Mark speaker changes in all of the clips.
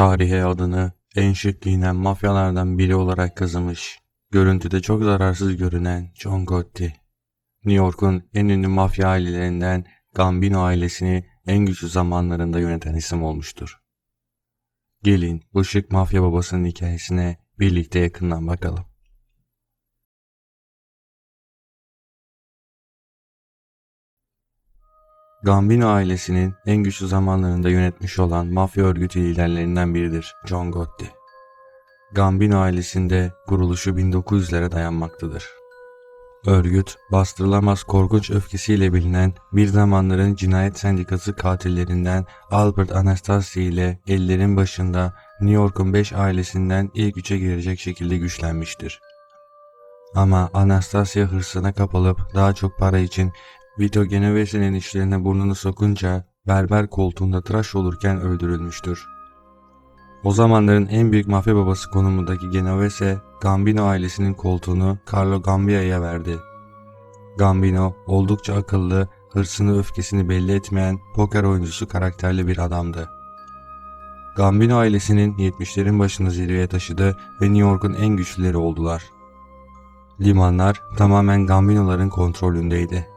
Speaker 1: Tarihe adını en şık giyinen mafyalardan biri olarak kazımış. Görüntüde çok zararsız görünen John Gotti. New York'un en ünlü mafya ailelerinden Gambino ailesini en güçlü zamanlarında yöneten isim olmuştur. Gelin bu şık mafya babasının hikayesine birlikte yakından bakalım. Gambino ailesinin en güçlü zamanlarında yönetmiş olan mafya örgütü liderlerinden biridir John Gotti. Gambino ailesinde kuruluşu 1900'lere dayanmaktadır. Örgüt, bastırılamaz korkunç öfkesiyle bilinen bir zamanların cinayet sendikası katillerinden Albert Anastasi ile ellerin başında New York'un 5 ailesinden ilk üçe girecek şekilde güçlenmiştir. Ama Anastasia hırsına kapılıp daha çok para için Vito Genovese'nin işlerine burnunu sokunca berber koltuğunda tıraş olurken öldürülmüştür. O zamanların en büyük mafya babası konumundaki Genovese, Gambino ailesinin koltuğunu Carlo Gambia'ya verdi. Gambino oldukça akıllı, hırsını öfkesini belli etmeyen poker oyuncusu karakterli bir adamdı. Gambino ailesinin 70'lerin başını zirveye taşıdı ve New York'un en güçlüleri oldular. Limanlar tamamen Gambino'ların kontrolündeydi.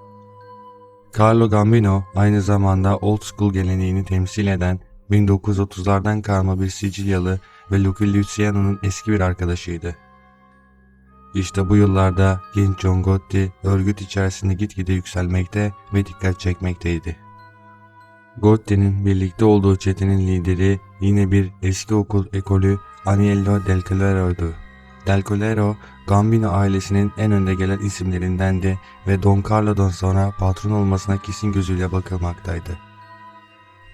Speaker 1: Carlo Gambino aynı zamanda old school geleneğini temsil eden 1930'lardan kalma bir Sicilyalı ve Lucky Luciano'nun eski bir arkadaşıydı. İşte bu yıllarda genç John Gotti örgüt içerisinde gitgide yükselmekte ve dikkat çekmekteydi. Gotti'nin birlikte olduğu çetenin lideri yine bir eski okul ekolü Aniello Del Clero'ydu. Del Colero, Gambino ailesinin en önde gelen isimlerindendi ve Don Carlo'dan sonra patron olmasına kesin gözüyle bakılmaktaydı.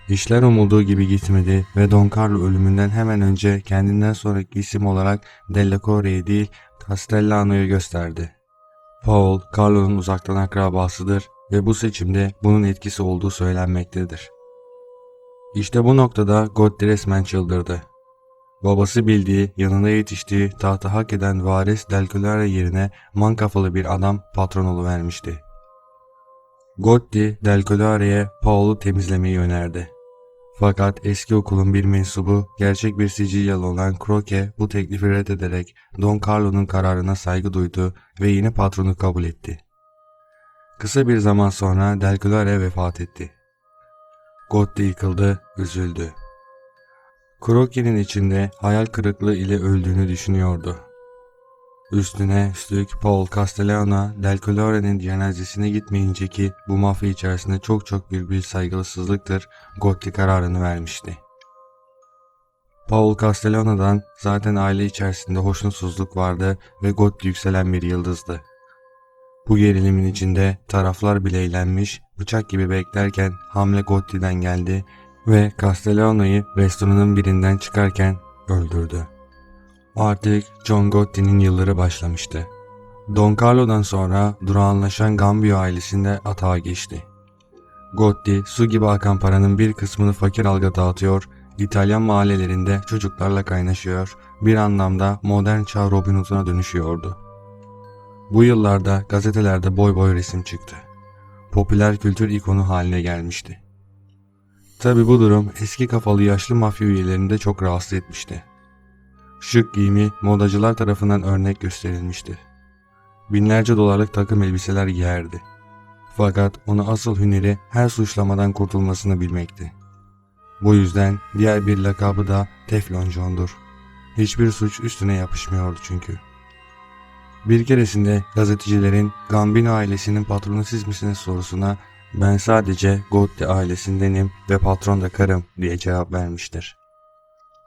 Speaker 1: İşler umulduğu gibi gitmedi ve Don Carlo ölümünden hemen önce kendinden sonraki isim olarak Della Corre'yi değil Castellano'yu gösterdi. Paul, Carlo'nun uzaktan akrabasıdır ve bu seçimde bunun etkisi olduğu söylenmektedir. İşte bu noktada Gotti resmen çıldırdı. Babası bildiği, yanında yetiştiği, tahta hak eden varis Delculare yerine man kafalı bir adam patron vermişti. Gotti, Delculare'ye Paul'u temizlemeyi önerdi. Fakat eski okulun bir mensubu, gerçek bir Sicilyalı olan Croce bu teklifi reddederek Don Carlo'nun kararına saygı duydu ve yeni patronu kabul etti. Kısa bir zaman sonra Delculare vefat etti. Gotti yıkıldı, üzüldü. Croce'nin içinde hayal kırıklığı ile öldüğünü düşünüyordu. Üstüne üstlük Paul Castellano Del Colore'nin cenazesine gitmeyince ki bu mafya içerisinde çok çok büyük bir saygısızlıktır Gotti kararını vermişti. Paul Castellano'dan zaten aile içerisinde hoşnutsuzluk vardı ve Gotti yükselen bir yıldızdı. Bu gerilimin içinde taraflar bile eğlenmiş, bıçak gibi beklerken hamle Gotti'den geldi ve Castellano'yu restoranın birinden çıkarken öldürdü. Artık John Gotti'nin yılları başlamıştı. Don Carlo'dan sonra durağanlaşan Gambio ailesinde atağa geçti. Gotti su gibi akan paranın bir kısmını fakir halka dağıtıyor, İtalyan mahallelerinde çocuklarla kaynaşıyor, bir anlamda modern çağ Robin Hood'una dönüşüyordu. Bu yıllarda gazetelerde boy boy resim çıktı. Popüler kültür ikonu haline gelmişti. Tabi bu durum eski kafalı yaşlı mafya üyelerini de çok rahatsız etmişti. Şık giyimi modacılar tarafından örnek gösterilmişti. Binlerce dolarlık takım elbiseler giyerdi. Fakat onu asıl hüneri her suçlamadan kurtulmasını bilmekti. Bu yüzden diğer bir lakabı da Teflon John'dur. Hiçbir suç üstüne yapışmıyordu çünkü. Bir keresinde gazetecilerin Gambino ailesinin patronu siz misiniz sorusuna ben sadece Gotti ailesindenim ve patron da karım diye cevap vermiştir.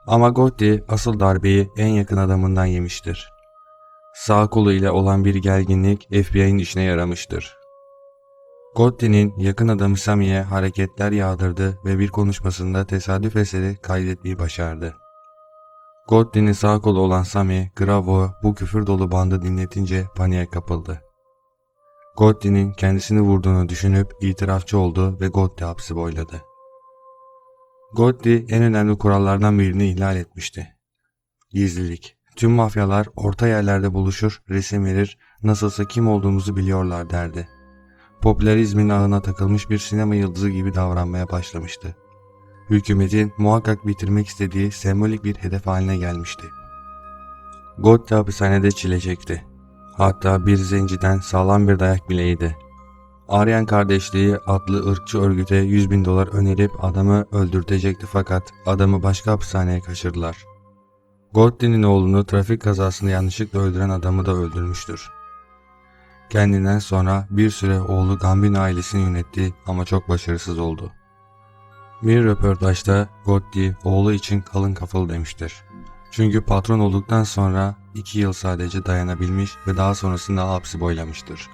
Speaker 1: Ama Gotti asıl darbeyi en yakın adamından yemiştir. Sağ kolu ile olan bir gerginlik FBI'nin işine yaramıştır. Gotti'nin yakın adamı Sami'ye hareketler yağdırdı ve bir konuşmasında tesadüf eseri kaydetmeyi başardı. Gotti'nin sağ kolu olan Sami, Gravo bu küfür dolu bandı dinletince paniğe kapıldı. Gotti'nin kendisini vurduğunu düşünüp itirafçı oldu ve Gotti hapsi boyladı. Gotti en önemli kurallardan birini ihlal etmişti. Gizlilik. Tüm mafyalar orta yerlerde buluşur, resim verir, nasılsa kim olduğumuzu biliyorlar derdi. Popülerizmin ağına takılmış bir sinema yıldızı gibi davranmaya başlamıştı. hükümetin muhakkak bitirmek istediği sembolik bir hedef haline gelmişti. Gotti hapishanede çile çekti. Hatta bir zenciden sağlam bir dayak bile yedi. Aryan Kardeşliği adlı ırkçı örgüte 100 bin dolar önerip adamı öldürtecekti fakat adamı başka hapishaneye kaçırdılar. Gotti'nin oğlunu trafik kazasında yanlışlıkla öldüren adamı da öldürmüştür. Kendinden sonra bir süre oğlu Gambino ailesini yönetti ama çok başarısız oldu. Bir röportajda Gotti oğlu için kalın kafalı demiştir. Çünkü patron olduktan sonra 2 yıl sadece dayanabilmiş ve daha sonrasında hapsi boylamıştır.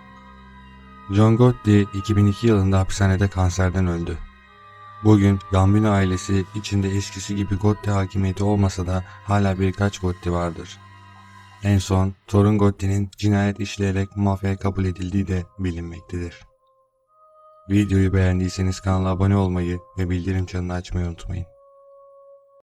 Speaker 1: John Gotti 2002 yılında hapishanede kanserden öldü. Bugün Gambino ailesi içinde eskisi gibi Gotti hakimiyeti olmasa da hala birkaç Gotti vardır. En son torun Gotti'nin cinayet işleyerek mafyaya kabul edildiği de bilinmektedir. Videoyu beğendiyseniz kanala abone olmayı ve bildirim çanını açmayı unutmayın.